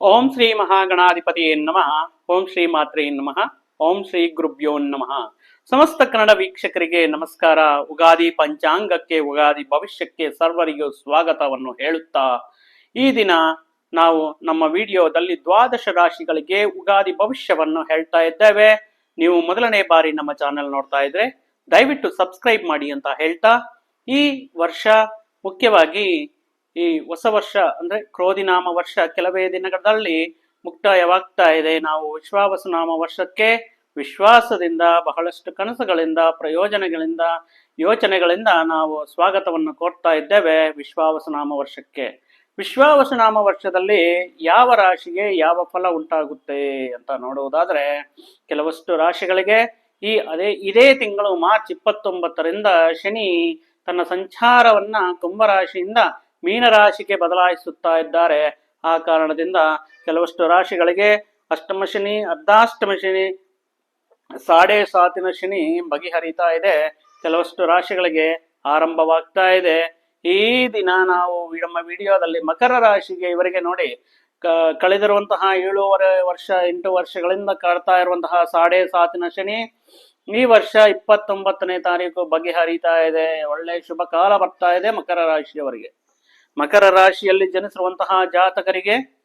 ಓಂ ಶ್ರೀ ಮಹಾಗಣಾಧಿಪತಿಯೇ ನಮಃ. ಓಂ ಶ್ರೀ ಮಾತ್ರೇ ನಮಃ. ಓಂ ಶ್ರೀ ಗುರುಭ್ಯೋ ನಮಃ. ಸಮಸ್ತ ಕನ್ನಡ ವೀಕ್ಷಕರಿಗೆ ನಮಸ್ಕಾರ. ಉಗಾದಿ ಪಂಚಾಂಗಕ್ಕೆ, ಉಗಾದಿ ಭವಿಷ್ಯಕ್ಕೆ ಸರ್ವರಿಗೂ ಸ್ವಾಗತವನ್ನು ಹೇಳುತ್ತಾ ಈ ದಿನ ನಾವು ನಮ್ಮ ವಿಡಿಯೋದಲ್ಲಿ ದ್ವಾದಶ ರಾಶಿಗಳಿಗೆ ಉಗಾದಿ ಭವಿಷ್ಯವನ್ನು ಹೇಳ್ತಾ ಇದ್ದೇವೆ. ನೀವು ಮೊದಲನೇ ಬಾರಿ ನಮ್ಮ ಚಾನೆಲ್ ನೋಡ್ತಾ ಇದ್ರೆ ದಯವಿಟ್ಟು ಸಬ್ಸ್ಕ್ರೈಬ್ ಮಾಡಿ ಅಂತ ಹೇಳ್ತಾ ಈ ವರ್ಷ ಮುಖ್ಯವಾಗಿ ಈ ಹೊಸ ವರ್ಷ ಅಂದ್ರೆ ಕ್ರೋಧಿನಾಮ ವರ್ಷ ಕೆಲವೇ ದಿನಗಳಲ್ಲಿ ಮುಕ್ತಾಯವಾಗ್ತಾ ಇದೆ. ನಾವು ವಿಶ್ವಾಸನಾಮ ವರ್ಷಕ್ಕೆ ವಿಶ್ವಾಸದಿಂದ, ಬಹಳಷ್ಟು ಕನಸುಗಳಿಂದ, ಪ್ರಯೋಜನಗಳಿಂದ, ಯೋಚನೆಗಳಿಂದ ನಾವು ಸ್ವಾಗತವನ್ನು ಕೋರ್ತಾ ಇದ್ದೇವೆ ವಿಶ್ವಾಸನಾಮ ವರ್ಷಕ್ಕೆ. ವಿಶ್ವವಸನಾಮ ವರ್ಷದಲ್ಲಿ ಯಾವ ರಾಶಿಗೆ ಯಾವ ಫಲ ಉಂಟಾಗುತ್ತೆ ಅಂತ ನೋಡುವುದಾದ್ರೆ, ಕೆಲವಷ್ಟು ರಾಶಿಗಳಿಗೆ ಈ ಅದೇ, ಇದೇ ತಿಂಗಳು ಮಾರ್ಚ್ ಇಪ್ಪತ್ತೊಂಬತ್ತರಿಂದ ಶನಿ ತನ್ನ ಸಂಚಾರವನ್ನ ಕುಂಭರಾಶಿಯಿಂದ ಮೀನರಾಶಿಗೆ ಬದಲಾಯಿಸುತ್ತಾ ಇದ್ದಾರೆ. ಆ ಕಾರಣದಿಂದ ಕೆಲವಷ್ಟು ರಾಶಿಗಳಿಗೆ ಅಷ್ಟಮ ಶನಿ, ಅರ್ಧಾಷ್ಟಮ ಶನಿ, ಸಾಡೆ ಸಾತಿನ ಶನಿ ಬಗೆಹರಿತಾ ಇದೆ. ಕೆಲವಷ್ಟು ರಾಶಿಗಳಿಗೆ ಆರಂಭವಾಗ್ತಾ ಇದೆ. ಈ ದಿನ ನಾವು ನಮ್ಮ ವಿಡಿಯೋದಲ್ಲಿ ಮಕರ ರಾಶಿಗೆ ಇವರಿಗೆ ನೋಡಿ ಕಳೆದಿರುವಂತಹ ಏಳೂವರೆ ವರ್ಷ, ಎಂಟು ವರ್ಷಗಳಿಂದ ಕಾಡ್ತಾ ಇರುವಂತಹ ಸಾಡೆ ಸಾತಿನ ಶನಿ ಈ ವರ್ಷ ಇಪ್ಪತ್ತೊಂಬತ್ತನೇ ತಾರೀಕು ಬಗೆಹರಿತಾ ಇದೆ. ಒಳ್ಳೆ ಶುಭ ಕಾಲ ಬರ್ತಾ ಇದೆ ಮಕರ ರಾಶಿಯವರಿಗೆ. ಮಕರ ರಾಶಿಯಲ್ಲಿ ಜನಿಸಿರುವಂತಹ ಜಾತಕರಿಗೆ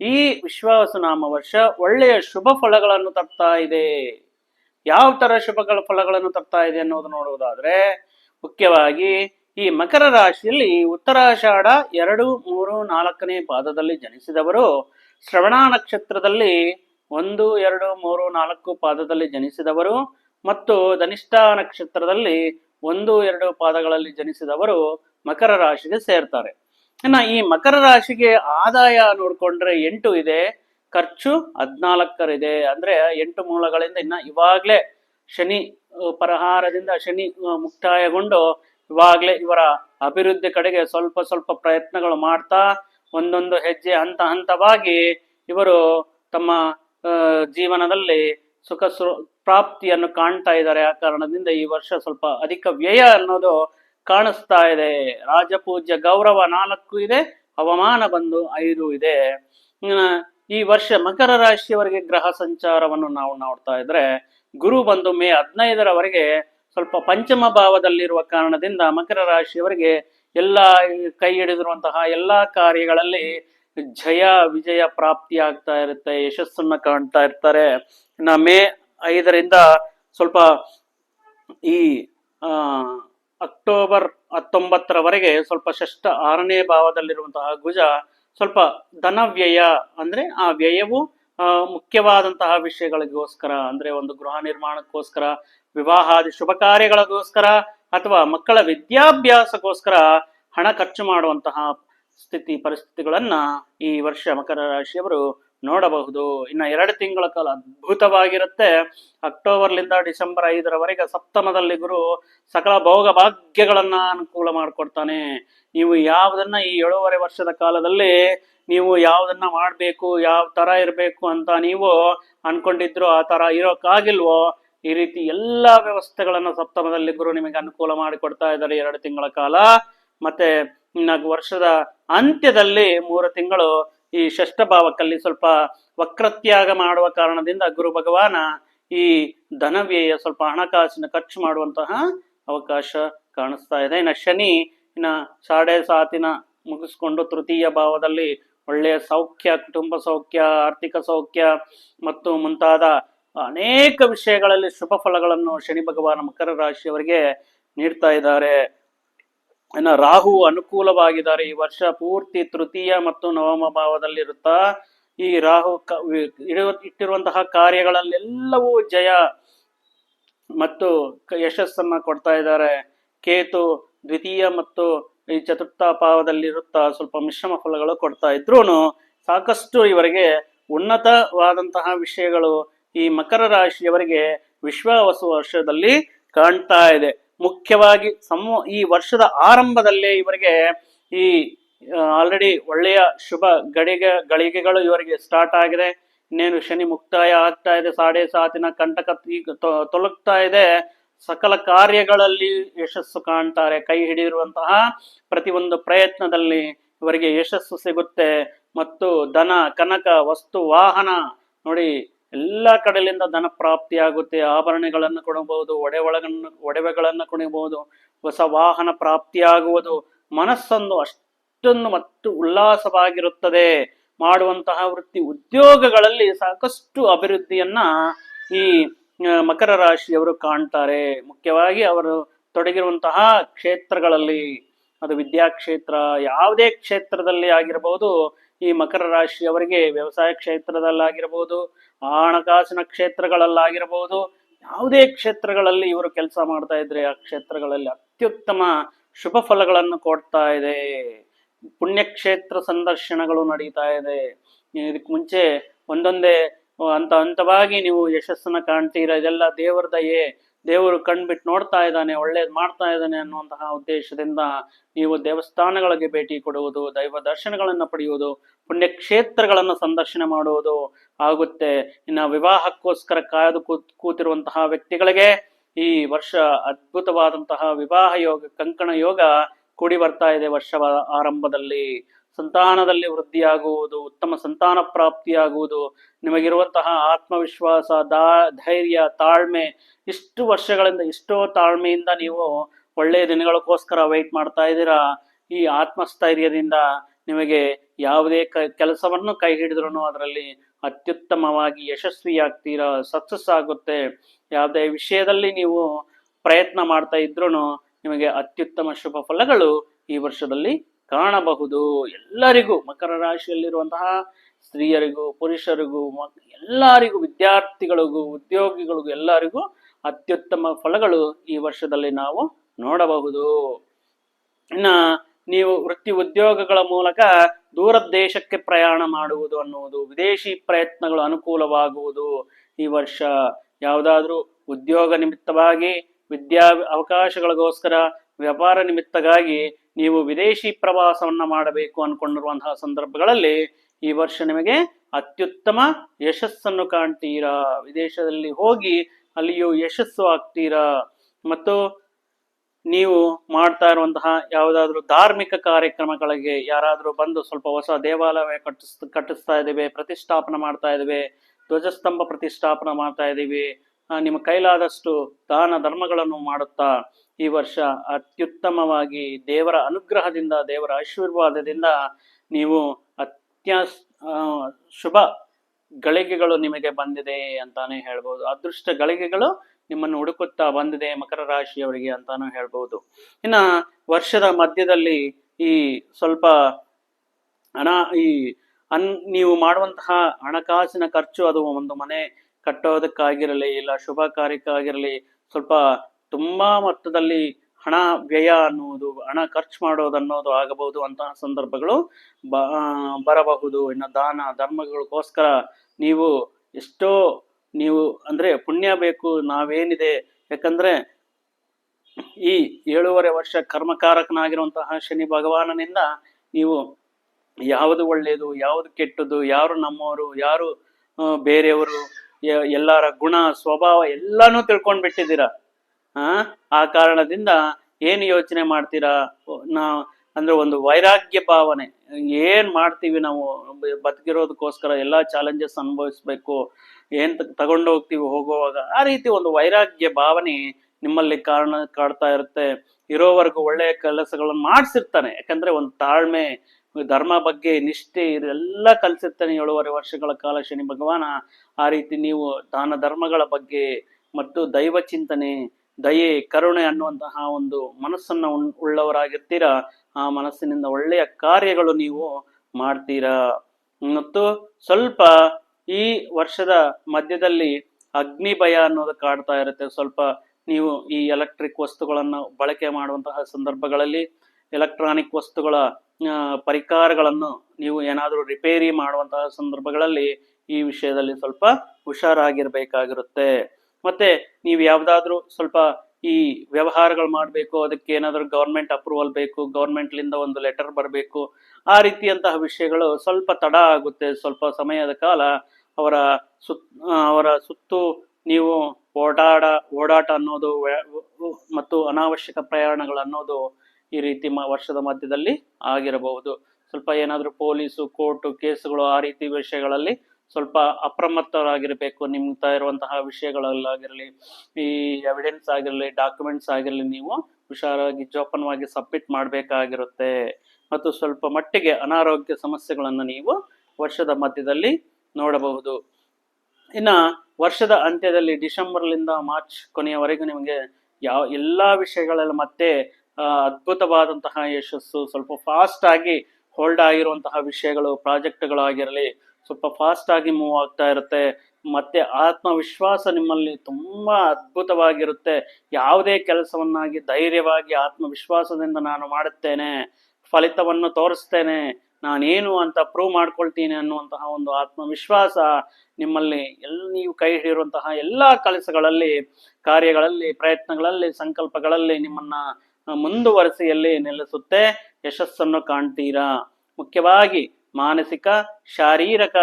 ಈ ವಿಶ್ವಾಸನಾಮ ವರ್ಷ ಒಳ್ಳೆಯ ಶುಭ ಫಲಗಳನ್ನು ತರ್ತಾ ಇದೆ. ಯಾವ ತರ ಶುಭಗಳ ಫಲಗಳನ್ನು ತರ್ತಾ ಇದೆ ಅನ್ನೋದು ನೋಡುವುದಾದ್ರೆ, ಮುಖ್ಯವಾಗಿ ಈ ಮಕರ ರಾಶಿಯಲ್ಲಿ ಉತ್ತರಾಷಾಢ ಎರಡು, ಮೂರು, ನಾಲ್ಕನೇ ಪಾದದಲ್ಲಿ ಜನಿಸಿದವರು ಶ್ರವಣ ನಕ್ಷತ್ರದಲ್ಲಿ ಒಂದು, ಎರಡು, ಮೂರು, ನಾಲ್ಕು ಪಾದದಲ್ಲಿ ಜನಿಸಿದವರು ಮತ್ತು ಧನಿಷ್ಠ ನಕ್ಷತ್ರದಲ್ಲಿ ಒಂದು, ಎರಡು ಪಾದಗಳಲ್ಲಿ ಜನಿಸಿದವರು ಮಕರ ರಾಶಿಗೆ ಸೇರ್ತಾರೆ. ಇನ್ನ ಈ ಮಕರ ರಾಶಿಗೆ ಆದಾಯ ನೋಡ್ಕೊಂಡ್ರೆ ಎಂಟು ಇದೆ, ಖರ್ಚು ಹದ್ನಾಲ್ಕರಿದೆ. ಅಂದ್ರೆ ಎಂಟು ಮೂಲಗಳಿಂದ ಇನ್ನ ಇವಾಗ್ಲೇ ಶನಿ ಪರಿಹಾರದಿಂದ ಶನಿ ಮುಕ್ತಾಯಗೊಂಡು ಇವಾಗ್ಲೇ ಇವರ ಅಭಿವೃದ್ಧಿ ಕಡೆಗೆ ಸ್ವಲ್ಪ ಸ್ವಲ್ಪ ಪ್ರಯತ್ನಗಳು ಮಾಡ್ತಾ ಒಂದೊಂದು ಹೆಜ್ಜೆ ಹಂತ ಹಂತವಾಗಿ ಇವರು ತಮ್ಮ ಜೀವನದಲ್ಲಿ ಸುಖ ಪ್ರಾಪ್ತಿಯನ್ನು ಕಾಣ್ತಾ ಇದ್ದಾರೆ. ಆ ಕಾರಣದಿಂದ ಈ ವರ್ಷ ಸ್ವಲ್ಪ ಅಧಿಕ ವ್ಯಯ ಅನ್ನೋದು ಕಾಣಿಸ್ತಾ ಇದೆ. ರಾಜಪೂಜ್ಯ ಗೌರವ ನಾಲ್ಕು ಇದೆ, ಅವಮಾನ ಬಂದು ಐದು ಇದೆ. ಈ ವರ್ಷ ಮಕರ ರಾಶಿಯವರೆಗೆ ಗ್ರಹ ಸಂಚಾರವನ್ನು ನಾವು ನೋಡ್ತಾ ಇದ್ರೆ, ಗುರು ಬಂದು ಮೇ ಹದಿನೈದರವರೆಗೆ ಸ್ವಲ್ಪ ಪಂಚಮ ಭಾವದಲ್ಲಿರುವ ಕಾರಣದಿಂದ ಮಕರ ರಾಶಿಯವರಿಗೆ ಎಲ್ಲ ಕೈ ಹಿಡಿದಿರುವಂತಹ ಎಲ್ಲಾ ಕಾರ್ಯಗಳಲ್ಲಿ ಜಯ, ವಿಜಯ ಪ್ರಾಪ್ತಿ ಆಗ್ತಾ ಇರುತ್ತೆ, ಯಶಸ್ಸನ್ನ ಕಾಣ್ತಾ ಇರ್ತಾರೆ. ಇನ್ನ ಮೇ ಐದರಿಂದ ಸ್ವಲ್ಪ ಈ ಅಕ್ಟೋಬರ್ ಹತ್ತೊಂಬತ್ತರವರೆಗೆ ಸ್ವಲ್ಪ ಷಷ್ಠ ಆರನೇ ಭಾವದಲ್ಲಿರುವಂತಹ ಗುಜ ಸ್ವಲ್ಪ ಧನ ವ್ಯಯ ಅಂದ್ರೆ ಆ ವ್ಯಯವು ಮುಖ್ಯವಾದಂತಹ ವಿಷಯಗಳಿಗೋಸ್ಕರ, ಅಂದ್ರೆ ಒಂದು ಗೃಹ ನಿರ್ಮಾಣಕ್ಕೋಸ್ಕರ, ವಿವಾಹಾದಿ ಶುಭ ಕಾರ್ಯಗಳಿಗೋಸ್ಕರ ಅಥವಾ ಮಕ್ಕಳ ವಿದ್ಯಾಭ್ಯಾಸಕ್ಕೋಸ್ಕರ ಹಣ ಖರ್ಚು ಮಾಡುವಂತಹ ಸ್ಥಿತಿ, ಪರಿಸ್ಥಿತಿಗಳನ್ನ ಈ ವರ್ಷ ಮಕರ ರಾಶಿಯವರು ನೋಡಬಹುದು. ಇನ್ನ ಎರಡು ತಿಂಗಳ ಕಾಲ ಅದ್ಭುತವಾಗಿರುತ್ತೆ. ಅಕ್ಟೋಬರ್ಲಿಂದ ಡಿಸೆಂಬರ್ ಐದರವರೆಗೆ ಸಪ್ತಮದಲ್ಲಿ ಗುರು ಸಕಲ ಭೋಗ ಭಾಗ್ಯಗಳನ್ನ ಅನುಕೂಲ ಮಾಡಿಕೊಡ್ತಾನೆ. ನೀವು ಯಾವುದನ್ನ ಈ ಏಳೂವರೆ ವರ್ಷದ ಕಾಲದಲ್ಲಿ ನೀವು ಯಾವುದನ್ನ ಮಾಡಬೇಕು, ಯಾವ ತರ ಇರಬೇಕು ಅಂತ ನೀವು ಅನ್ಕೊಂಡಿದ್ರು ಆ ತರ ಇರೋಕ್ಕಾಗಿಲ್ವೋ ಈ ರೀತಿ ಎಲ್ಲಾ ವ್ಯವಸ್ಥೆಗಳನ್ನ ಸಪ್ತಮದಲ್ಲಿ ಗುರು ನಿಮಗೆ ಅನುಕೂಲ ಮಾಡಿಕೊಡ್ತಾ ಇದ್ದಾರೆ ಎರಡು ತಿಂಗಳ ಕಾಲ. ಮತ್ತೆ ಇನ್ನ ವರ್ಷದ ಅಂತ್ಯದಲ್ಲಿ ಮೂರು ತಿಂಗಳು ಈ ಷಷ್ಠ ಭಾವಕ್ಕಲ್ಲಿ ಸ್ವಲ್ಪ ವಕ್ರತ್ಯಾಗ ಮಾಡುವ ಕಾರಣದಿಂದ ಗುರು ಭಗವಾನ ಈ ಧನವ್ಯಯ ಸ್ವಲ್ಪ ಹಣಕಾಸಿನ ಖರ್ಚು ಮಾಡುವಂತಹ ಅವಕಾಶ ಕಾಣಿಸ್ತಾ ಇದೆ. ಇನ್ನು ಶನಿ ಇನ್ನ ಸಾಡೆ ಸಾತಿನ ಮುಗಿಸ್ಕೊಂಡು ತೃತೀಯ ಭಾವದಲ್ಲಿ ಒಳ್ಳೆಯ ಸೌಖ್ಯ, ಕುಟುಂಬ ಸೌಖ್ಯ, ಆರ್ಥಿಕ ಸೌಖ್ಯ ಮತ್ತು ಮುಂತಾದ ಅನೇಕ ವಿಷಯಗಳಲ್ಲಿ ಶುಭ ಫಲಗಳನ್ನು ಶನಿ ಭಗವಾನ ಮಕರ ರಾಶಿಯವರಿಗೆ ನೀಡ್ತಾ ಇದ್ದಾರೆ. ಇನ್ನು ರಾಹು ಅನುಕೂಲವಾಗಿದ್ದಾರೆ. ಈ ವರ್ಷ ಪೂರ್ತಿ ತೃತೀಯ ಮತ್ತು ನವಮ ಭಾವದಲ್ಲಿರುತ್ತಾ, ಈ ರಾಹು ಇಟ್ಟಿರುವಂತಹ ಕಾರ್ಯಗಳಲ್ಲೆಲ್ಲವೂ ಜಯ ಮತ್ತು ಯಶಸ್ಸನ್ನು ಕೊಡ್ತಾ ಇದ್ದಾರೆ. ಕೇತು ದ್ವಿತೀಯ ಮತ್ತು ಈ ಚತುರ್ಥ ಭಾವದಲ್ಲಿರುತ್ತಾ ಸ್ವಲ್ಪ ಮಿಶ್ರಮ ಫಲಗಳು ಕೊಡ್ತಾ ಇದ್ರೂ ಸಾಕಷ್ಟು ಇವರಿಗೆ ಉನ್ನತವಾದಂತಹ ವಿಷಯಗಳು ಈ ಮಕರ ರಾಶಿಯವರಿಗೆ ವಿಶ್ವಾವಸು ವರ್ಷದಲ್ಲಿ ಕಾಣ್ತಾ ಇದೆ. ಮುಖ್ಯವಾಗಿ ಸಮೂ ಈ ವರ್ಷದ ಆರಂಭದಲ್ಲೇ ಇವರಿಗೆ ಈ ಆಲ್ರೆಡಿ ಒಳ್ಳೆಯ ಶುಭ ಗಡಿಗೆ ಗಳಿಗೆಗಳು ಇವರಿಗೆ ಸ್ಟಾರ್ಟ್ ಆಗಿದೆ. ಇನ್ನೇನು ಶನಿ ಮುಕ್ತಾಯ ಆಗ್ತಾ ಇದೆ. ಸಾಡೆ ಸಾತಿನ ಕಂಟಕ ತೊಲಗ್ತಾ ಇದೆ. ಸಕಲ ಕಾರ್ಯಗಳಲ್ಲಿ ಯಶಸ್ಸು ಕಾಣ್ತಾರೆ. ಕೈ ಹಿಡಿದಿರುವಂತಹ ಪ್ರತಿಯೊಂದು ಪ್ರಯತ್ನದಲ್ಲಿ ಇವರಿಗೆ ಯಶಸ್ಸು ಸಿಗುತ್ತೆ. ಮತ್ತು ದನ ಕನಕ, ವಸ್ತು, ವಾಹನ ನೋಡಿ ಎಲ್ಲ ಕಡೆಯಿಂದ ಧನ ಪ್ರಾಪ್ತಿಯಾಗುತ್ತೆ ಆಭರಣಗಳನ್ನು ಕೊಡಬಹುದು, ಒಡೆ ಒಳಗನ್ನು, ಒಡವೆಗಳನ್ನು ಕುಣಿಬಹುದು ಹೊಸ ವಾಹನ ಪ್ರಾಪ್ತಿಯಾಗುವುದು ಮನಸ್ಸನ್ನು ಅಷ್ಟೊಂದು ಮತ್ತು ಉಲ್ಲಾಸವಾಗಿರುತ್ತದೆ. ಮಾಡುವಂತಹ ವೃತ್ತಿ ಉದ್ಯೋಗಗಳಲ್ಲಿ ಸಾಕಷ್ಟು ಅಭಿವೃದ್ಧಿಯನ್ನ ಈ ಮಕರ ರಾಶಿಯವರು ಕಾಣ್ತಾರೆ. ಮುಖ್ಯವಾಗಿ ಅವರು ತೊಡಗಿರುವಂತಹ ಕ್ಷೇತ್ರಗಳಲ್ಲಿ, ಅದು ವಿದ್ಯಾಕ್ಷೇತ್ರ, ಯಾವುದೇ ಕ್ಷೇತ್ರದಲ್ಲಿ ಆಗಿರಬಹುದು ಈ ಮಕರ ರಾಶಿಯವರಿಗೆ ವ್ಯವಸಾಯ ಕ್ಷೇತ್ರದಲ್ಲಾಗಿರಬಹುದು ಹಣಕಾಸಿನ ಕ್ಷೇತ್ರಗಳಲ್ಲಾಗಿರಬಹುದು ಯಾವುದೇ ಕ್ಷೇತ್ರಗಳಲ್ಲಿ ಇವರು ಕೆಲಸ ಮಾಡ್ತಾ ಇದ್ರೆ ಆ ಕ್ಷೇತ್ರಗಳಲ್ಲಿ ಅತ್ಯುತ್ತಮ ಶುಭ ಫಲಗಳನ್ನು ಕೊಡ್ತಾ ಇದೆ. ಪುಣ್ಯಕ್ಷೇತ್ರ ಸಂದರ್ಶನಗಳು ನಡೀತಾ ಇದೆ. ಇದಕ್ಕೆ ಮುಂಚೆ ಒಂದೊಂದೇ ಹಂತ ಹಂತವಾಗಿ ನೀವು ಯಶಸ್ಸನ್ನ ಕಾಣ್ತೀರಾ? ಇದೆಲ್ಲ ದೇವರ ದಯೆ. ದೇವರು ಕಣ್ಬಿಟ್ಟು ನೋಡ್ತಾ ಇದ್ದಾನೆ, ಒಳ್ಳೇದು ಮಾಡ್ತಾ ಇದ್ದಾನೆ ಅನ್ನುವಂತಹ ಉದ್ದೇಶದಿಂದ ನೀವು ದೇವಸ್ಥಾನಗಳಿಗೆ ಭೇಟಿ ಕೊಡುವುದು, ದೈವ ದರ್ಶನಗಳನ್ನು ಪಡೆಯುವುದು, ಪುಣ್ಯಕ್ಷೇತ್ರಗಳನ್ನು ಸಂದರ್ಶನ ಮಾಡುವುದು ಆಗುತ್ತೆ. ಇನ್ನು ವಿವಾಹಕ್ಕೋಸ್ಕರ ಕಾಯ್ದು ಕೂತ್, ಕೂತಿರುವಂತಹ ವ್ಯಕ್ತಿಗಳಿಗೆ ಈ ವರ್ಷ ಅದ್ಭುತವಾದಂತಹ ವಿವಾಹ ಯೋಗ, ಕಂಕಣ ಯೋಗ ಕೂಡಿ ಬರ್ತಾ ಇದೆ ವರ್ಷ ಆರಂಭದಲ್ಲಿ. ಸಂತಾನದಲ್ಲಿ ವೃದ್ಧಿಯಾಗುವುದು, ಉತ್ತಮ ಸಂತಾನ ಪ್ರಾಪ್ತಿಯಾಗುವುದು, ನಿಮಗಿರುವಂತಹ ಆತ್ಮವಿಶ್ವಾಸ, ದಾ, ಧೈರ್ಯ, ತಾಳ್ಮೆ, ಇಷ್ಟು ವರ್ಷಗಳಿಂದ ಇಷ್ಟೋ ತಾಳ್ಮೆಯಿಂದ ನೀವು ಒಳ್ಳೆಯ ದಿನಗಳಿಗೋಸ್ಕರ ವೆಯ್ಟ್ ಮಾಡ್ತಾ ಇದ್ದೀರಾ? ಈ ಆತ್ಮಸ್ಥೈರ್ಯದಿಂದ ನಿಮಗೆ ಯಾವುದೇ ಕ, ಕೆಲಸವನ್ನು ಕೈ ಹಿಡಿದ್ರೂ ಅದರಲ್ಲಿ ಅತ್ಯುತ್ತಮವಾಗಿ ಯಶಸ್ವಿಯಾಗ್ತೀರಾ? ಸಕ್ಸಸ್ ಆಗುತ್ತೆ. ಯಾವುದೇ ವಿಷಯದಲ್ಲಿ ನೀವು ಪ್ರಯತ್ನ ಮಾಡ್ತಾ ಇದ್ರೂ ನಿಮಗೆ ಅತ್ಯುತ್ತಮ ಶುಭ ಫಲಗಳು ಈ ವರ್ಷದಲ್ಲಿ ಕಾಣಬಹುದು. ಎಲ್ಲರಿಗೂ, ಮಕರ ರಾಶಿಯಲ್ಲಿರುವಂತಹ ಸ್ತ್ರೀಯರಿಗೂ, ಪುರುಷರಿಗೂ ಎಲ್ಲರಿಗೂ, ವಿದ್ಯಾರ್ಥಿಗಳಿಗೂ, ಉದ್ಯೋಗಿಗಳಿಗೂ ಎಲ್ಲರಿಗೂ ಅತ್ಯುತ್ತಮ ಫಲಗಳು ಈ ವರ್ಷದಲ್ಲಿ ನಾವು ನೋಡಬಹುದು. ಇನ್ನ ನೀವು ವೃತ್ತಿ ಉದ್ಯೋಗಗಳ ಮೂಲಕ ದೂರ ದೇಶಕ್ಕೆ ಪ್ರಯಾಣ ಮಾಡುವುದು ಅನ್ನುವುದು, ವಿದೇಶಿ ಪ್ರಯತ್ನಗಳು ಅನುಕೂಲವಾಗುವುದು ಈ ವರ್ಷ. ಯಾವುದಾದ್ರೂ ಉದ್ಯೋಗ ನಿಮಿತ್ತವಾಗಿ ವಿದ್ಯಾ ಅವಕಾಶಗಳಿಗೋಸ್ಕರ ವ್ಯಾಪಾರ ನಿಮಿತ್ತಗಾಗಿ ನೀವು ವಿದೇಶಿ ಪ್ರವಾಸವನ್ನು ಮಾಡಬೇಕು ಅನ್ಕೊಂಡಿರುವಂತಹ ಸಂದರ್ಭಗಳಲ್ಲಿ ಈ ವರ್ಷ ನಿಮಗೆ ಅತ್ಯುತ್ತಮ ಯಶಸ್ಸನ್ನು ಕಾಣ್ತೀರಾ? ವಿದೇಶದಲ್ಲಿ ಹೋಗಿ ಅಲ್ಲಿಯೂ ಯಶಸ್ಸು ಆಗ್ತೀರಾ? ಮತ್ತು ನೀವು ಮಾಡ್ತಾ ಇರುವಂತಹ ಯಾವುದಾದ್ರೂ ಧಾರ್ಮಿಕ ಕಾರ್ಯಕ್ರಮಗಳಿಗೆ ಯಾರಾದರೂ ಬಂದು ಸ್ವಲ್ಪ ಹೊಸ ದೇವಾಲಯ ಕಟ್ಟಿಸ್, ಕಟ್ಟಿಸ್ತಾ ಇದ್ದೇವೆ, ಪ್ರತಿಷ್ಠಾಪನೆ ಮಾಡ್ತಾ ಇದ್ದೇವೆ, ಧ್ವಜಸ್ತಂಭ ಪ್ರತಿಷ್ಠಾಪನೆ ಮಾಡ್ತಾ ಇದ್ದೀವಿ ನಿಮ್ಮ ಕೈಲಾದಷ್ಟು ದಾನ ಧರ್ಮಗಳನ್ನು ಮಾಡುತ್ತಾ ಈ ವರ್ಷ ಅತ್ಯುತ್ತಮವಾಗಿ ದೇವರ ಅನುಗ್ರಹದಿಂದ, ದೇವರ ಆಶೀರ್ವಾದದಿಂದ ನೀವು ಅತ್ಯ ಶುಭ ಗಳಿಗೆಗಳು ನಿಮಗೆ ಬಂದಿದೆ ಅಂತಾನೆ ಹೇಳ್ಬೋದು. ಅದೃಷ್ಟ ಗಳಿಗೆಗಳು ನಿಮ್ಮನ್ನು ಹುಡುಕುತ್ತಾ ಬಂದಿದೆ ಮಕರ ರಾಶಿಯವರಿಗೆ ಅಂತಾನು ಹೇಳ್ಬೋದು. ಇನ್ನ ವರ್ಷದ ಮಧ್ಯದಲ್ಲಿ ಈ ಸ್ವಲ್ಪ ಹಣ ಈ ಅನ್, ನೀವು ಮಾಡುವಂತಹ ಹಣಕಾಸಿನ ಖರ್ಚು ಅದು ಒಂದು ಮನೆ ಕಟ್ಟೋದಕ್ಕಾಗಿರಲಿ ಇಲ್ಲ ಶುಭ ಕಾರ್ಯಕ್ಕಾಗಿರಲಿ ಸ್ವಲ್ಪ ತುಂಬಾ ಮೊತ್ತದಲ್ಲಿ ಹಣ ವ್ಯಯ ಅನ್ನುವುದು, ಹಣ ಖರ್ಚು ಮಾಡೋದು ಅನ್ನೋದು ಆಗಬಹುದು ಅಂತಹ ಸಂದರ್ಭಗಳು ಬರಬಹುದು. ಇನ್ನು ದಾನ, ಧರ್ಮಗಳಿಗೋಸ್ಕರ ನೀವು ಎಷ್ಟೋ ನೀವು ಅಂದ್ರೆ ಪುಣ್ಯ ಬೇಕು, ನಾವೇನಿದೆ. ಯಾಕಂದ್ರೆ ಈ ಏಳೂವರೆ ವರ್ಷ ಕರ್ಮಕಾರಕನಾಗಿರುವಂತಹ ಶನಿ ಭಗವಾನನಿಂದ ನೀವು ಯಾವುದು ಒಳ್ಳೆಯದು ಯಾವುದು ಕೆಟ್ಟದ್ದು, ಯಾರು ನಮ್ಮವರು ಯಾರು ಬೇರೆಯವರು ಎಲ್ಲರ ಗುಣ, ಸ್ವಭಾವ ಎಲ್ಲಾನು ತಿಳ್ಕೊಂಡ್ ಬಿಟ್ಟಿದ್ದೀರಾ ಆ ಕಾರಣದಿಂದ ಏನು ಯೋಚನೆ ಮಾಡ್ತೀರಾ? ನಾ, ಅಂದ್ರೆ ಒಂದು ವೈರಾಗ್ಯ ಭಾವನೆ. ಏನ್ ಮಾಡ್ತೀವಿ ನಾವು? ಬದುಕಿರೋದಕ್ಕೋಸ್ಕರ ಎಲ್ಲಾ ಚಾಲೆಂಜಸ್ ಅನುಭವಿಸ್ಬೇಕು. ಏನ್ ತಗೊಂಡು ಹೋಗ್ತೀವಿ ಹೋಗುವಾಗ? ಆ ರೀತಿ ಒಂದು ವೈರಾಗ್ಯ ಭಾವನೆ ನಿಮ್ಮಲ್ಲಿ ಕಾರಣ, ಕಾಡ್ತಾ ಇರುತ್ತೆ. ಇರೋವರೆಗೂ ಒಳ್ಳೆಯ ಕೆಲಸಗಳನ್ನು ಮಾಡಿಸಿರ್ತಾನೆ. ಯಾಕಂದ್ರೆ ಒಂದು ತಾಳ್ಮೆ ಧರ್ಮ ಬಗ್ಗೆ ನಿಷ್ಠೆ ಇದೆಲ್ಲ ಕಲಿಸುತ್ತಾನೆ ಏಳುವರೆ ವರ್ಷಗಳ ಕಾಲ ಶನಿ ಭಗವಾನ. ಆ ರೀತಿ ನೀವು ದಾನ ಧರ್ಮಗಳ ಬಗ್ಗೆ ಮತ್ತು ದೈವ ಚಿಂತನೆ, ದಯೆ, ಕರುಣೆ ಅನ್ನುವಂತಹ ಒಂದು ಮನಸ್ಸನ್ನ ಉಳ್ಳವರಾಗಿರ್ತೀರಾ, ಆ ಮನಸ್ಸಿನಿಂದ ಒಳ್ಳೆಯ ಕಾರ್ಯಗಳು ನೀವು ಮಾಡ್ತೀರಾ. ಮತ್ತು ಸ್ವಲ್ಪ ಈ ವರ್ಷದ ಮಧ್ಯದಲ್ಲಿ ಅಗ್ನಿ ಭಯ ಅನ್ನೋದು ಕಾಡ್ತಾ ಇರುತ್ತೆ. ಸ್ವಲ್ಪ ನೀವು ಈ ಎಲೆಕ್ಟ್ರಿಕ್ ವಸ್ತುಗಳನ್ನು ಬಳಕೆ ಮಾಡುವಂತಹ ಸಂದರ್ಭಗಳಲ್ಲಿ ಎಲೆಕ್ಟ್ರಾನಿಕ್ ವಸ್ತುಗಳ ಪರಿಕಾರಗಳನ್ನು ನೀವು ಏನಾದರೂ ರಿಪೇರಿ ಮಾಡುವಂತಹ ಸಂದರ್ಭಗಳಲ್ಲಿ ಈ ವಿಷಯದಲ್ಲಿ ಸ್ವಲ್ಪ ಹುಷಾರಾಗಿರ್ಬೇಕಾಗಿರುತ್ತೆ. ಮತ್ತೆ ನೀವು ಯಾವ್ದಾದ್ರೂ ಸ್ವಲ್ಪ ಈ ವ್ಯವಹಾರಗಳು ಮಾಡಬೇಕು, ಅದಕ್ಕೆ ಏನಾದರೂ ಗೌರ್ಮೆಂಟ್ ಅಪ್ರೂವಲ್ ಬೇಕು ಗೌರ್ಮೆಂಟ್ಲಿಂದ ಒಂದು ಲೆಟರ್ ಬರಬೇಕು, ಆ ರೀತಿಯಂತಹ ವಿಷಯಗಳು ಸ್ವಲ್ಪ ತಡ ಆಗುತ್ತೆ. ಸ್ವಲ್ಪ ಸಮಯದ ಕಾಲ ಅವರ ಸುತ್ ಅವರ ಸುತ್ತು ನೀವು ಓಡಾಡ, ಓಡಾಟ ಅನ್ನೋದು ಮತ್ತು ಅನಾವಶ್ಯಕ ಪ್ರಯಾಣಗಳು ಅನ್ನೋದು ಈ ರೀತಿ ವರ್ಷದ ಮಧ್ಯದಲ್ಲಿ ಆಗಿರಬಹುದು. ಸ್ವಲ್ಪ ಏನಾದರೂ ಪೊಲೀಸು, ಕೋರ್ಟು ಕೇಸುಗಳು ಆ ರೀತಿ ವಿಷಯಗಳಲ್ಲಿ ಸ್ವಲ್ಪ ಅಪ್ರಮತ್ತರಾಗಿರಬೇಕು. ನಿಮ್ತಾ ಇರುವಂತಹ ವಿಷಯಗಳಲ್ಲಾಗಿರಲಿ, ಈ ಎವಿಡೆನ್ಸ್ ಆಗಿರಲಿ ಡಾಕ್ಯುಮೆಂಟ್ಸ್ ಆಗಿರಲಿ ನೀವು ಹುಷಾರಾಗಿ ಜೋಪನವಾಗಿ ಸಬ್ಮಿಟ್ ಮಾಡಬೇಕಾಗಿರುತ್ತೆ. ಮತ್ತು ಸ್ವಲ್ಪ ಮಟ್ಟಿಗೆ ಅನಾರೋಗ್ಯ ಸಮಸ್ಯೆಗಳನ್ನು ನೀವು ವರ್ಷದ ಮಧ್ಯದಲ್ಲಿ ನೋಡಬಹುದು. ಇನ್ನ ವರ್ಷದ ಅಂತ್ಯದಲ್ಲಿ ಡಿಸೆಂಬರ್ಲಿಂದ ಮಾರ್ಚ್ ಕೊನೆಯವರೆಗೂ ನಿಮಗೆ ಯಾವ ಎಲ್ಲಾ ವಿಷಯಗಳಲ್ಲಿ ಮತ್ತೆ ಅದ್ಭುತವಾದಂತಹ ಯಶಸ್ಸು, ಸ್ವಲ್ಪ ಫಾಸ್ಟ್ ಆಗಿ ಹೋಲ್ಡ್ ಆಗಿರುವಂತಹ ವಿಷಯಗಳು ಪ್ರಾಜೆಕ್ಟ್ಗಳಾಗಿರಲಿ ಸ್ವಲ್ಪ ಫಾಸ್ಟ್ ಆಗಿ ಮೂವ್ ಆಗ್ತಾ ಇರುತ್ತೆ. ಮತ್ತೆ ಆತ್ಮವಿಶ್ವಾಸ ನಿಮ್ಮಲ್ಲಿ ತುಂಬಾ ಅದ್ಭುತವಾಗಿರುತ್ತೆ. ಯಾವುದೇ ಕೆಲಸವನ್ನಾಗಿ ಧೈರ್ಯವಾಗಿ ಆತ್ಮವಿಶ್ವಾಸದಿಂದ ನಾನು ಮಾಡುತ್ತೇನೆ, ಫಲಿತವನ್ನು ತೋರಿಸ್ತೇನೆ, ನಾನೇನು ಅಂತ ಪ್ರೂವ್ ಮಾಡ್ಕೊಳ್ತೀನಿ ಅನ್ನುವಂತಹ ಒಂದು ಆತ್ಮವಿಶ್ವಾಸ ನಿಮ್ಮಲ್ಲಿ ಎಲ್, ನೀವು ಕೈ ಹಿಡಿಯುವಂತಹ ಎಲ್ಲಾ ಕೆಲಸಗಳಲ್ಲಿ, ಕಾರ್ಯಗಳಲ್ಲಿ, ಪ್ರಯತ್ನಗಳಲ್ಲಿ, ಸಂಕಲ್ಪಗಳಲ್ಲಿ ನಿಮ್ಮನ್ನ ಮುಂದುವರಿಸಿಯಲ್ಲಿ ನೆಲೆಸುತ್ತೆ. ಯಶಸ್ಸನ್ನು ಕಾಣ್ತೀರಾ? ಮುಖ್ಯವಾಗಿ ಮಾನಸಿಕ, ಶಾರೀರಿಕ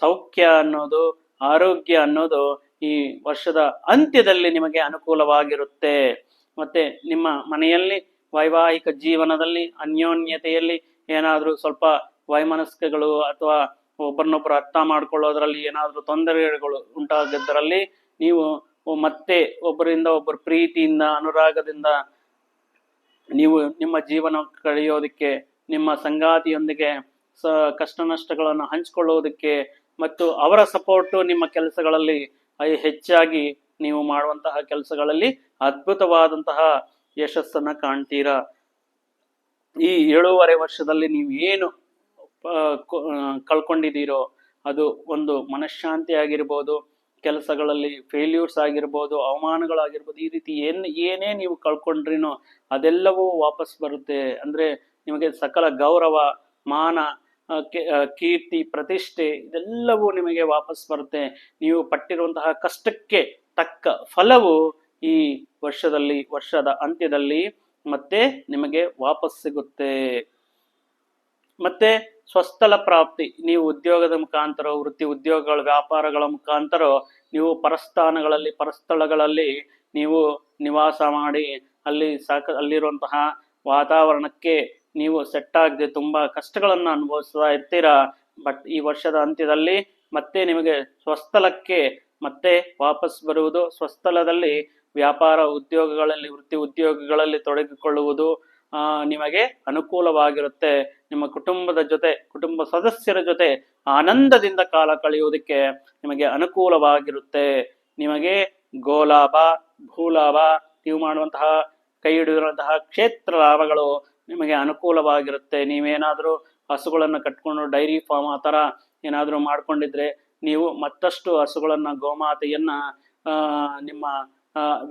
ಸೌಖ್ಯ ಅನ್ನೋದು, ಆರೋಗ್ಯ ಅನ್ನೋದು ಈ ವರ್ಷದ ಅಂತ್ಯದಲ್ಲಿ ನಿಮಗೆ ಅನುಕೂಲವಾಗಿರುತ್ತೆ. ಮತ್ತೆ ನಿಮ್ಮ ಮನೆಯಲ್ಲಿ ವೈವಾಹಿಕ ಜೀವನದಲ್ಲಿ, ಅನ್ಯೋನ್ಯತೆಯಲ್ಲಿ ಏನಾದರೂ ಸ್ವಲ್ಪ ವೈಮನಸ್ಕಗಳು ಅಥವಾ ಒಬ್ಬರನ್ನೊಬ್ಬರು ಅರ್ಥ ಮಾಡ್ಕೊಳ್ಳೋದ್ರಲ್ಲಿ ಏನಾದರೂ ತೊಂದರೆಗಳು ಉಂಟಾಗಿದ್ದರಲ್ಲಿ ನೀವು ಮತ್ತೆ ಒಬ್ಬರಿಂದ ಒಬ್ಬರ ಪ್ರೀತಿಯಿಂದ, ಅನುರಾಗದಿಂದ ನೀವು ನಿಮ್ಮ ಜೀವನ ಕಳೆಯೋದಕ್ಕೆ, ನಿಮ್ಮ ಸಂಗಾತಿಯೊಂದಿಗೆ ಸ ಕಷ್ಟ ನಷ್ಟಗಳನ್ನು ಹಂಚಿಕೊಳ್ಳುವುದಕ್ಕೆ ಮತ್ತು ಅವರ ಸಪೋರ್ಟು ನಿಮ್ಮ ಕೆಲಸಗಳಲ್ಲಿ ಹೆಚ್ಚಾಗಿ ನೀವು ಮಾಡುವಂತಹ ಕೆಲಸಗಳಲ್ಲಿ ಅದ್ಭುತವಾದಂತಹ ಯಶಸ್ಸನ್ನ ಕಾಣ್ತೀರಾ? ಈ ಏಳೂವರೆ ವರ್ಷದಲ್ಲಿ ನೀವು ಏನು ಕಳ್ಕೊಂಡಿದ್ದೀರೋ, ಅದು ಒಂದು ಮನಃಶಾಂತಿ ಆಗಿರ್ಬೋದು ಕೆಲಸಗಳಲ್ಲಿ ಫೇಲ್ಯೂರ್ಸ್ ಆಗಿರ್ಬೋದು, ಅವಮಾನಗಳಾಗಿರ್ಬೋದು, ಈ ರೀತಿ ಏನ್, ಏನೇ ನೀವು ಕಳ್ಕೊಂಡ್ರಿನೋ ಅದೆಲ್ಲವೂ ವಾಪಸ್ ಬರುತ್ತೆ. ಅಂದ್ರೆ ನಿಮಗೆ ಸಕಲ ಗೌರವ, ಮಾನ ಕೀರ್ತಿ, ಪ್ರತಿಷ್ಠೆ ಇದೆಲ್ಲವೂ ನಿಮಗೆ ವಾಪಸ್ ಬರುತ್ತೆ. ನೀವು ಪಟ್ಟಿರುವಂತಹ ಕಷ್ಟಕ್ಕೆ ತಕ್ಕ ಫಲವು ಈ ವರ್ಷದಲ್ಲಿ, ವರ್ಷದ ಅಂತ್ಯದಲ್ಲಿ ಮತ್ತೆ ನಿಮಗೆ ವಾಪಸ್ ಸಿಗುತ್ತೆ. ಮತ್ತೆ ಸ್ವಸ್ಥಲ ಪ್ರಾಪ್ತಿ. ನೀವು ಉದ್ಯೋಗದ ಮುಖಾಂತರ, ವೃತ್ತಿ ಉದ್ಯೋಗಗಳ ವ್ಯಾಪಾರಗಳ ಮುಖಾಂತರ ನೀವು ಪರಸ್ಥಾನಗಳಲ್ಲಿ, ಪರಸ್ಥಳಗಳಲ್ಲಿ ನೀವು ನಿವಾಸ ಮಾಡಿ ಅಲ್ಲಿ ಸಾಕ, ಅಲ್ಲಿರುವಂತಹ ವಾತಾವರಣಕ್ಕೆ ನೀವು ಸೆಟ್ ಆಗದೆ ತುಂಬಾ ಕಷ್ಟಗಳನ್ನು ಅನುಭವಿಸ್ತಾ ಇರ್ತೀರಾ? ಬಟ್ ಈ ವರ್ಷದ ಅಂತ್ಯದಲ್ಲಿ ಮತ್ತೆ ನಿಮಗೆ ಸ್ವಸ್ಥಲಕ್ಕೆ ಮತ್ತೆ ವಾಪಸ್ ಬರುವುದು, ಸ್ವಸ್ಥಲದಲ್ಲಿ ವ್ಯಾಪಾರ ಉದ್ಯೋಗಗಳಲ್ಲಿ, ವೃತ್ತಿ ಉದ್ಯೋಗಗಳಲ್ಲಿ ತೊಡಗಿಕೊಳ್ಳುವುದು ನಿಮಗೆ ಅನುಕೂಲವಾಗಿರುತ್ತೆ. ನಿಮ್ಮ ಕುಟುಂಬದ ಜೊತೆ, ಕುಟುಂಬ ಸದಸ್ಯರ ಜೊತೆ ಆನಂದದಿಂದ ಕಾಲ ಕಳೆಯುವುದಕ್ಕೆ ನಿಮಗೆ ಅನುಕೂಲವಾಗಿರುತ್ತೆ. ನಿಮಗೆ ಗೋಲಾಭ ಭೂಲಾಭ ನೀವು ಮಾಡುವಂತಹ, ಕೈ ಹಿಡಿದಿರುವಂತಹ ಕ್ಷೇತ್ರ ಲಾಭಗಳು ನಿಮಗೆ ಅನುಕೂಲವಾಗಿರುತ್ತೆ. ನೀವೇನಾದರೂ ಹಸುಗಳನ್ನು ಕಟ್ಕೊಂಡು ಡೈರಿ ಫಾರ್ಮ್ ಆ ಥರ ಏನಾದರೂ ಮಾಡ್ಕೊಂಡಿದ್ರೆ ನೀವು ಮತ್ತಷ್ಟು ಹಸುಗಳನ್ನು, ಗೋಮಾತೆಯನ್ನ ನಿಮ್ಮ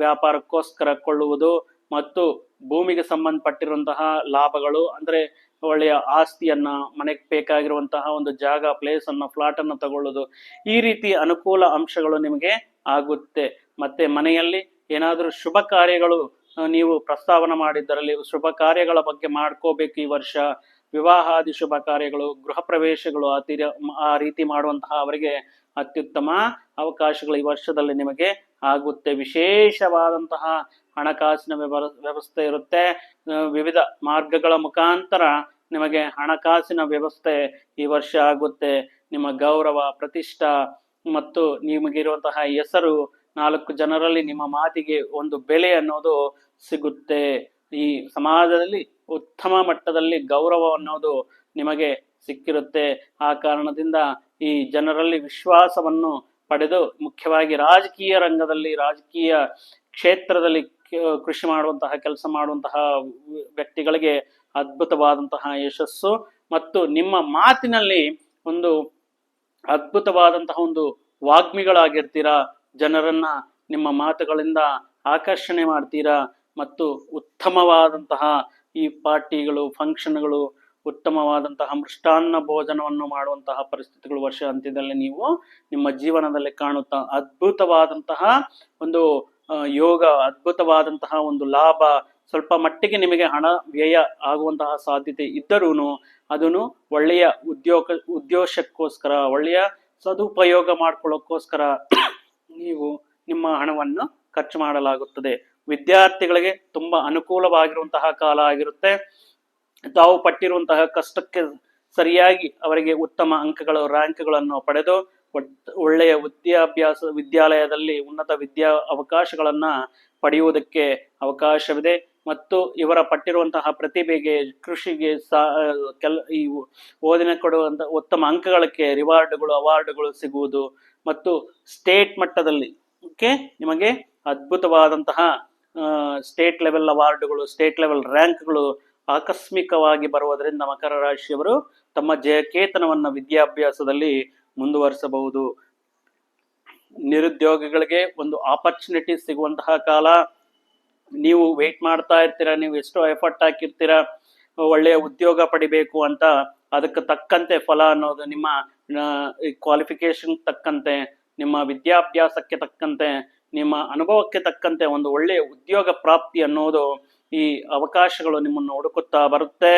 ವ್ಯಾಪಾರಕ್ಕೋಸ್ಕರ ಕೊಳ್ಳುವುದು ಮತ್ತು ಭೂಮಿಗೆ ಸಂಬಂಧಪಟ್ಟಿರುವಂತಹ ಲಾಭಗಳು, ಅಂದ್ರೆ ಒಳ್ಳೆಯ ಆಸ್ತಿಯನ್ನ, ಮನೆಗೆ ಬೇಕಾಗಿರುವಂತಹ ಒಂದು ಜಾಗ ಪ್ಲೇಸ್ ಅನ್ನ ಫ್ಲಾಟ್ ಅನ್ನ ತಗೊಳ್ಳೋದು, ಈ ರೀತಿ ಅನುಕೂಲ ಅಂಶಗಳು ನಿಮಗೆ ಆಗುತ್ತೆ. ಮತ್ತೆ ಮನೆಯಲ್ಲಿ ಏನಾದರೂ ಶುಭ ಕಾರ್ಯಗಳು ನೀವು ಪ್ರಸ್ತಾವನೆ ಮಾಡಿದ್ದರಲ್ಲಿ ಶುಭ ಕಾರ್ಯಗಳ ಬಗ್ಗೆ ಮಾಡ್ಕೋಬೇಕು ಈ ವರ್ಷ. ವಿವಾಹಾದಿ ಶುಭ ಕಾರ್ಯಗಳು, ಗೃಹ ಪ್ರವೇಶಗಳು ಆ ತೀರ, ಆ ರೀತಿ ಮಾಡುವಂತಹ ಅವರಿಗೆ ಅತ್ಯುತ್ತಮ ಅವಕಾಶಗಳು ಈ ವರ್ಷದಲ್ಲಿ ನಿಮಗೆ ಆಗುತ್ತೆ. ವಿಶೇಷವಾದಂತಹ ಹಣಕಾಸಿನ ವ್ಯವ ವ್ಯವಸ್ಥೆ ಇರುತ್ತೆ. ವಿವಿಧ ಮಾರ್ಗಗಳ ಮುಖಾಂತರ ನಿಮಗೆ ಹಣಕಾಸಿನ ವ್ಯವಸ್ಥೆ ಈ ವರ್ಷ ಆಗುತ್ತೆ. ನಿಮ್ಮ ಗೌರವ, ಪ್ರತಿಷ್ಠ ಮತ್ತು ನಿಮಗಿರುವಂತಹ ಹೆಸರು ನಾಲ್ಕು ಜನರಲ್ಲಿ ನಿಮ್ಮ ಮಾತಿಗೆ ಒಂದು ಬೆಲೆ ಅನ್ನೋದು ಸಿಗುತ್ತೆ. ಈ ಸಮಾಜದಲ್ಲಿ ಉತ್ತಮ ಮಟ್ಟದಲ್ಲಿ ಗೌರವ ಅನ್ನೋದು ನಿಮಗೆ ಸಿಕ್ಕಿರುತ್ತೆ. ಆ ಕಾರಣದಿಂದ ಈ ಜನರಲ್ಲಿ ವಿಶ್ವಾಸವನ್ನು ಪಡೆದು ಮುಖ್ಯವಾಗಿ ರಾಜಕೀಯ ರಂಗದಲ್ಲಿ, ರಾಜಕೀಯ ಕ್ಷೇತ್ರದಲ್ಲಿ ಕೃಷಿ ಮಾಡುವಂತಹ, ಕೆಲಸ ಮಾಡುವಂತಹ ವ್ಯಕ್ತಿಗಳಿಗೆ ಅದ್ಭುತವಾದಂತಹ ಯಶಸ್ಸು ಮತ್ತು ನಿಮ್ಮ ಮಾತಿನಲ್ಲಿ ಒಂದು ಅದ್ಭುತವಾದಂತಹ ಒಂದು ವಾಗ್ಮಿಗಳಾಗಿರ್ತೀರಾ, ಜನರನ್ನ ನಿಮ್ಮ ಮಾತುಗಳಿಂದ ಆಕರ್ಷಣೆ ಮಾಡ್ತೀರಾ ಮತ್ತು ಉತ್ತಮವಾದಂತಹ ಈ ಪಾರ್ಟಿಗಳು, ಫಂಕ್ಷನ್ಗಳು, ಉತ್ತಮವಾದಂತಹ ಮೃಷ್ಟಾನ್ನ ಭೋಜನವನ್ನು ಮಾಡುವಂತಹ ಪರಿಸ್ಥಿತಿಗಳು ವರ್ಷ ಅಂತ್ಯದಲ್ಲಿ ನೀವು ನಿಮ್ಮ ಜೀವನದಲ್ಲಿ ಕಾಣುತ್ತಾ ಅದ್ಭುತವಾದಂತಹ ಒಂದು ಯೋಗ ಅದ್ಭುತವಾದಂತಹ ಒಂದು ಲಾಭ, ಸ್ವಲ್ಪ ಮಟ್ಟಿಗೆ ನಿಮಗೆ ಹಣ ವ್ಯಯ ಆಗುವಂತಹ ಸಾಧ್ಯತೆ ಇದ್ದರೂ ಅದನ್ನು ಒಳ್ಳೆಯ ಉದ್ಯೋಗ, ಉದ್ದೇಶಕ್ಕೋಸ್ಕರ, ಒಳ್ಳೆಯ ಸದುಪಯೋಗ ಮಾಡ್ಕೊಳ್ಳೋಕ್ಕೋಸ್ಕರ ನೀವು ನಿಮ್ಮ ಹಣವನ್ನು ಖರ್ಚು ಮಾಡಲಾಗುತ್ತದೆ. ವಿದ್ಯಾರ್ಥಿಗಳಿಗೆ ತುಂಬಾ ಅನುಕೂಲವಾಗಿರುವಂತಹ ಕಾಲ ಆಗಿರುತ್ತೆ. ತಾವು ಪಟ್ಟಿರುವಂತಹ ಕಷ್ಟಕ್ಕೆ ಸರಿಯಾಗಿ ಅವರಿಗೆ ಉತ್ತಮ ಅಂಕಗಳು, ರ್ಯಾಂಕ್ಗಳನ್ನು ಪಡೆದು ಒಳ್ಳೆಯ ವಿದ್ಯಾಭ್ಯಾಸ, ವಿದ್ಯಾಲಯದಲ್ಲಿ ಉನ್ನತ ವಿದ್ಯಾ ಅವಕಾಶಗಳನ್ನು ಪಡೆಯುವುದಕ್ಕೆ ಅವಕಾಶವಿದೆ. ಮತ್ತು ಇವರ ಪಟ್ಟಿರುವಂತಹ ಪ್ರತಿಭೆಗೆ, ಕೃಷಿಗೆ ಸಾ, ಕೆಲ, ಈ ಓದಿನ ಕೊಡುವಂಥ ಉತ್ತಮ ಅಂಕಗಳಕ್ಕೆ ರಿವಾರ್ಡ್ಗಳು, ಅವಾರ್ಡ್ಗಳು ಸಿಗುವುದು. ಮತ್ತು ಸ್ಟೇಟ್ ಮಟ್ಟದಲ್ಲಿ ಓಕೆ ನಿಮಗೆ ಅದ್ಭುತವಾದಂತಹ ಸ್ಟೇಟ್ ಲೆವೆಲ್ ಅವಾರ್ಡ್ಗಳು, ಸ್ಟೇಟ್ ಲೆವೆಲ್ ರ್ಯಾಂಕ್ಗಳು ಆಕಸ್ಮಿಕವಾಗಿ ಬರುವುದರಿಂದ ಮಕರ ರಾಶಿಯವರು ತಮ್ಮ ಜಯಕೇತನವನ್ನ ವಿದ್ಯಾಭ್ಯಾಸದಲ್ಲಿ ಮುಂದುವರಿಸಬಹುದು. ನಿರುದ್ಯೋಗಿಗಳಿಗೆ ಒಂದು ಆಪರ್ಚುನಿಟಿ ಸಿಗುವಂತಹ ಕಾಲ. ನೀವು ವೇಟ್ ಮಾಡ್ತಾ ಇರ್ತೀರಾ, ನೀವು ಎಷ್ಟೋ ಎಫರ್ಟ್ ಹಾಕಿರ್ತೀರಾ, ಒಳ್ಳೆಯ ಉದ್ಯೋಗ ಪಡಿಬೇಕು ಅಂತ ಅದಕ್ಕೆ ತಕ್ಕಂತೆ ಫಲ ಅನ್ನೋದು ನಿಮ್ಮ ಕ್ವಾಲಿಫಿಕೇಶನ್ ತಕ್ಕಂತೆ, ನಿಮ್ಮ ವಿದ್ಯಾಭ್ಯಾಸಕ್ಕೆ ತಕ್ಕಂತೆ, ನಿಮ್ಮ ಅನುಭವಕ್ಕೆ ತಕ್ಕಂತೆ ಒಂದು ಒಳ್ಳೆಯ ಉದ್ಯೋಗ ಪ್ರಾಪ್ತಿ ಅನ್ನೋದು ಈ ಅವಕಾಶಗಳು ನಿಮ್ಮನ್ನು ಹುಡುಕುತ್ತಾ ಬರುತ್ತೆ.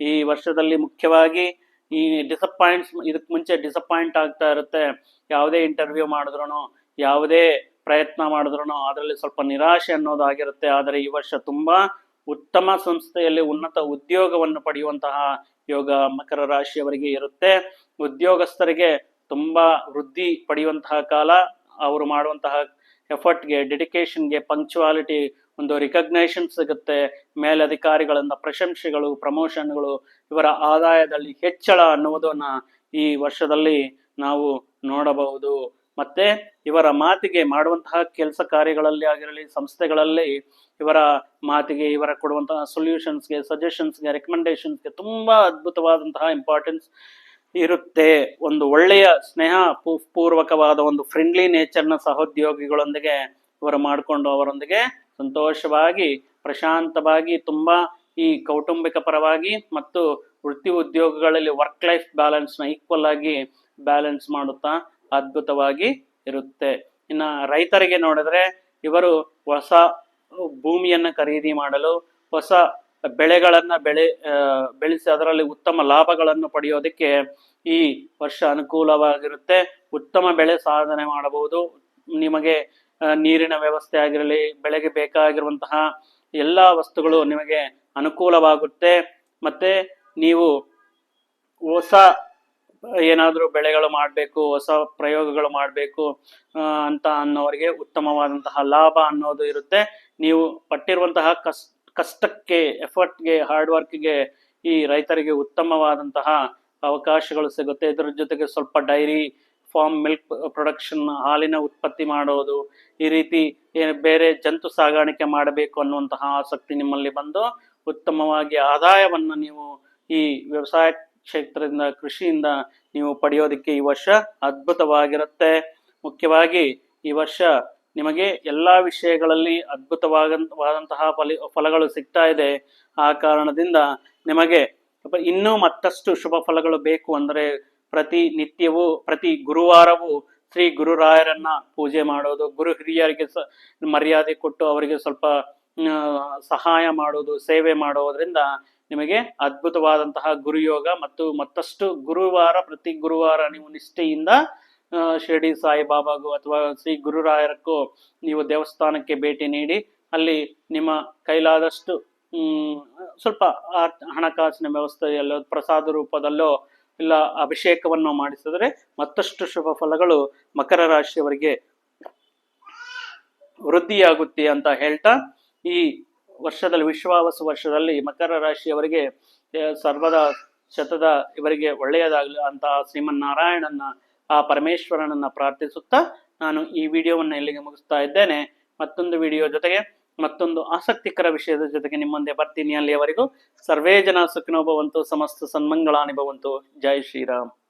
ಈ ವರ್ಷದಲ್ಲಿ ಮುಖ್ಯವಾಗಿ ಈ ಡಿಸಪಾಯಿಂಟ್ಸ್ ಇದಕ್ಕೆ ಮುಂಚೆ ಡಿಸಪಾಯಿಂಟ್ ಆಗ್ತಾ ಇರುತ್ತೆ. ಯಾವುದೇ ಇಂಟರ್ವ್ಯೂ ಮಾಡಿದ್ರು ಯಾವುದೇ ಪ್ರಯತ್ನ ಮಾಡಿದ್ರು ಅದರಲ್ಲಿ ಸ್ವಲ್ಪ ನಿರಾಶೆ ಅನ್ನೋದಾಗಿರುತ್ತೆ. ಆದರೆ ಈ ವರ್ಷ ತುಂಬಾ ಉತ್ತಮ ಸಂಸ್ಥೆಯಲ್ಲಿ ಉನ್ನತ ಉದ್ಯೋಗವನ್ನು ಪಡೆಯುವಂತಹ ಯೋಗ ಮಕರ ರಾಶಿಯವರಿಗೆ ಇರುತ್ತೆ. ಉದ್ಯೋಗಸ್ಥರಿಗೆ ತುಂಬಾ ವೃದ್ಧಿ ಪಡೆಯುವಂತಹ ಕಾಲ, ಅವರು ಮಾಡುವಂತಹ ಎಫರ್ಟ್ಗೆ ಡೆಡಿಕೇಶನ್ಗೆ ಪಂಕ್ಚುವಾಲಿಟಿ ಒಂದು ರಿಕಗ್ನೈಷನ್ ಸಿಗುತ್ತೆ. ಮೇಲಧಿಕಾರಿಗಳಿಂದ ಪ್ರಶಂಸೆಗಳು ಪ್ರಮೋಷನ್ಗಳು ಇವರ ಆದಾಯದಲ್ಲಿ ಹೆಚ್ಚಳ ಅನ್ನುವುದನ್ನ ಈ ವರ್ಷದಲ್ಲಿ ನಾವು ನೋಡಬಹುದು. ಮತ್ತೆ ಇವರ ಮಾತಿಗೆ ಮಾಡುವಂತಹ ಕೆಲಸ ಕಾರ್ಯಗಳಲ್ಲಿ ಆಗಿರಲಿ, ಸಂಸ್ಥೆಗಳಲ್ಲಿ ಇವರ ಮಾತಿಗೆ, ಇವರ ಕೊಡುವಂತಹ ಸೊಲ್ಯೂಷನ್ಸ್ಗೆ ಸಜೆಷನ್ಸ್ಗೆ ರೆಕಮೆಂಡೇಶನ್ಸ್ಗೆ ತುಂಬಾ ಅದ್ಭುತವಾದಂತಹ ಇಂಪಾರ್ಟೆನ್ಸ್ ಇರುತ್ತೆ. ಒಂದು ಒಳ್ಳೆಯ ಸ್ನೇಹ ಪೂರ್ವಕವಾದ ಒಂದು ಫ್ರೆಂಡ್ಲಿ ನೇಚರ್ನ ಸಹೋದ್ಯೋಗಿಗಳೊಂದಿಗೆ, ಇವರು ಮಾಡಿಕೊಂಡು ಅವರೊಂದಿಗೆ ಸಂತೋಷವಾಗಿ, ಪ್ರಶಾಂತವಾಗಿ, ತುಂಬ ಈ ಕೌಟುಂಬಿಕ ಪರವಾಗಿ ಮತ್ತು ವೃತ್ತಿ ಉದ್ಯೋಗಗಳಲ್ಲಿ ವರ್ಕ್ ಲೈಫ್ ಬ್ಯಾಲೆನ್ಸ್ನ ಈಕ್ವಲ್ ಆಗಿ ಬ್ಯಾಲೆನ್ಸ್ ಮಾಡುತ್ತಾ ಅದ್ಭುತವಾಗಿ ಇರುತ್ತೆ. ಇನ್ನ ರೈತರಿಗೆ ನೋಡಿದ್ರೆ ಇವರು ಹೊಸ ಭೂಮಿಯನ್ನ ಖರೀದಿ ಮಾಡಲು, ಹೊಸ ಬೆಳೆಗಳನ್ನ ಬೆಳೆ ಬೆಳೆಸಿ ಅದರಲ್ಲಿ ಉತ್ತಮ ಲಾಭಗಳನ್ನು ಪಡೆಯೋದಕ್ಕೆ ಈ ವರ್ಷ ಅನುಕೂಲವಾಗಿರುತ್ತೆ. ಉತ್ತಮ ಬೆಳೆ ಸಾಧನೆ ಮಾಡಬಹುದು. ನಿಮಗೆ ನೀರಿನ ವ್ಯವಸ್ಥೆ ಆಗಿರಲಿ, ಬೆಳೆಗೆ ಬೇಕಾಗಿರುವಂತಹ ಎಲ್ಲ ವಸ್ತುಗಳು ನಿಮಗೆ ಅನುಕೂಲವಾಗುತ್ತೆ. ಮತ್ತೆ ನೀವು ಹೊಸ ಏನಾದರೂ ಬೆಳೆಗಳು ಮಾಡಬೇಕು, ಹೊಸ ಪ್ರಯೋಗಗಳು ಮಾಡಬೇಕು ಅಂತ ಅನ್ನೋರಿಗೆ ಉತ್ತಮವಾದಂತಹ ಲಾಭ ಅನ್ನೋದು ಇರುತ್ತೆ. ನೀವು ಪಟ್ಟಿರುವಂತಹ ಕಸ್, ಕಷ್ಟಕ್ಕೆ, ಎಫರ್ಟ್ಗೆ, ಹಾರ್ಡ್ ವರ್ಕ್ಗೆ ಈ ರೈತರಿಗೆ ಉತ್ತಮವಾದಂತಹ ಅವಕಾಶಗಳು ಸಿಗುತ್ತೆ. ಇದರ ಜೊತೆಗೆ ಸ್ವಲ್ಪ ಡೈರಿ ಫಾರ್ಮ್ ಮಿಲ್ಕ್ ಪ್ರೊಡಕ್ಷನ್ ಹಾಲಿನ ಉತ್ಪತ್ತಿ ಮಾಡೋದು, ಈ ರೀತಿ ಬೇರೆ ಜಂತು ಸಾಗಾಣಿಕೆ ಮಾಡಬೇಕು ಅನ್ನುವಂತಹ ಆಸಕ್ತಿ ನಿಮ್ಮಲ್ಲಿ ಬಂದು ಉತ್ತಮವಾಗಿ ಆದಾಯವನ್ನು ನೀವು ಈ ವ್ಯವಸಾಯ ಕ್ಷೇತ್ರದಿಂದ, ಕೃಷಿಯಿಂದ ನೀವು ಪಡೆಯೋದಕ್ಕೆ ಈ ವರ್ಷ ಅದ್ಭುತವಾಗಿರುತ್ತೆ. ಮುಖ್ಯವಾಗಿ ಈ ವರ್ಷ ನಿಮಗೆ ಎಲ್ಲಾ ವಿಷಯಗಳಲ್ಲಿ ಅದ್ಭುತವಾದಂತಹ ಫಲಿ, ಫಲಗಳು ಸಿಗ್ತಾ ಇದೆ. ಆ ಕಾರಣದಿಂದ ನಿಮಗೆ ಇನ್ನೂ ಮತ್ತಷ್ಟು ಶುಭ ಫಲಗಳು ಬೇಕು ಅಂದರೆ ಪ್ರತಿ ನಿತ್ಯವೂ, ಪ್ರತಿ ಗುರುವಾರವೂ ಶ್ರೀ ಗುರುರಾಯರನ್ನ ಪೂಜೆ ಮಾಡೋದು, ಗುರು ಹಿರಿಯರಿಗೆ ಸ, ಮರ್ಯಾದೆ ಕೊಟ್ಟು ಅವರಿಗೆ ಸ್ವಲ್ಪ ಸಹಾಯ ಮಾಡೋದು, ಸೇವೆ ಮಾಡೋದ್ರಿಂದ ನಿಮಗೆ ಅದ್ಭುತವಾದಂತಹ ಗುರುಯೋಗ ಮತ್ತು ಮತ್ತಷ್ಟು ಗುರುವಾರ, ಪ್ರತಿ ಗುರುವಾರ ನೀವು ನಿಷ್ಠೆಯಿಂದ ಶಿರಡಿ ಸಾಯಿಬಾಬಾಗೂ ಅಥವಾ ಶ್ರೀ ಗುರುರಾಯರಕ್ಕೂ ನೀವು ದೇವಸ್ಥಾನಕ್ಕೆ ಭೇಟಿ ನೀಡಿ, ಅಲ್ಲಿ ನಿಮ್ಮ ಕೈಲಾದಷ್ಟು ಸ್ವಲ್ಪ ಹಣಕಾಸಿನ ವ್ಯವಸ್ಥೆಯಲ್ಲೋ, ಪ್ರಸಾದ ರೂಪದಲ್ಲೋ ಇಲ್ಲ ಅಭಿಷೇಕವನ್ನು ಮಾಡಿಸಿದರೆ ಮತ್ತಷ್ಟು ಶುಭ ಫಲಗಳು ಮಕರ ರಾಶಿಯವರಿಗೆ ವೃದ್ಧಿಯಾಗುತ್ತೆ ಅಂತ ಹೇಳ್ತಾ ಈ ವರ್ಷದಲ್ಲಿ ವಿಶ್ವಾವಸು ವರ್ಷದಲ್ಲಿ ಮಕರ ರಾಶಿಯವರಿಗೆ ಸರ್ವದ ಶತದ ಇವರಿಗೆ ಒಳ್ಳೆಯದಾಗಲಿ ಅಂತ ಶ್ರೀಮನ್ನಾರಾಯಣನ ಆ ಪರಮೇಶ್ವರನನ್ನ ಪ್ರಾರ್ಥಿಸುತ್ತಾ ನಾನು ಈ ವಿಡಿಯೋವನ್ನು ಇಲ್ಲಿಗೆ ಮುಗಿಸ್ತಾ ಇದ್ದೇನೆ. ಮತ್ತೊಂದು ವಿಡಿಯೋ ಜೊತೆಗೆ ಮತ್ತೊಂದು ಆಸಕ್ತಿಕರ ವಿಷಯದ ಜೊತೆಗೆ ನಿಮ್ಮ ಮುಂದೆ ಬರ್ತೀನಿ ಅಲ್ಲಿಯವರೆಗೂ. ಸರ್ವೇ ಜನ ಸುಖಿನೋ ಸಮಸ್ತ ಸನ್ಮಂಗಳಾನಿ ಭವಂತು. ಜೈ ಶ್ರೀರಾಮ್.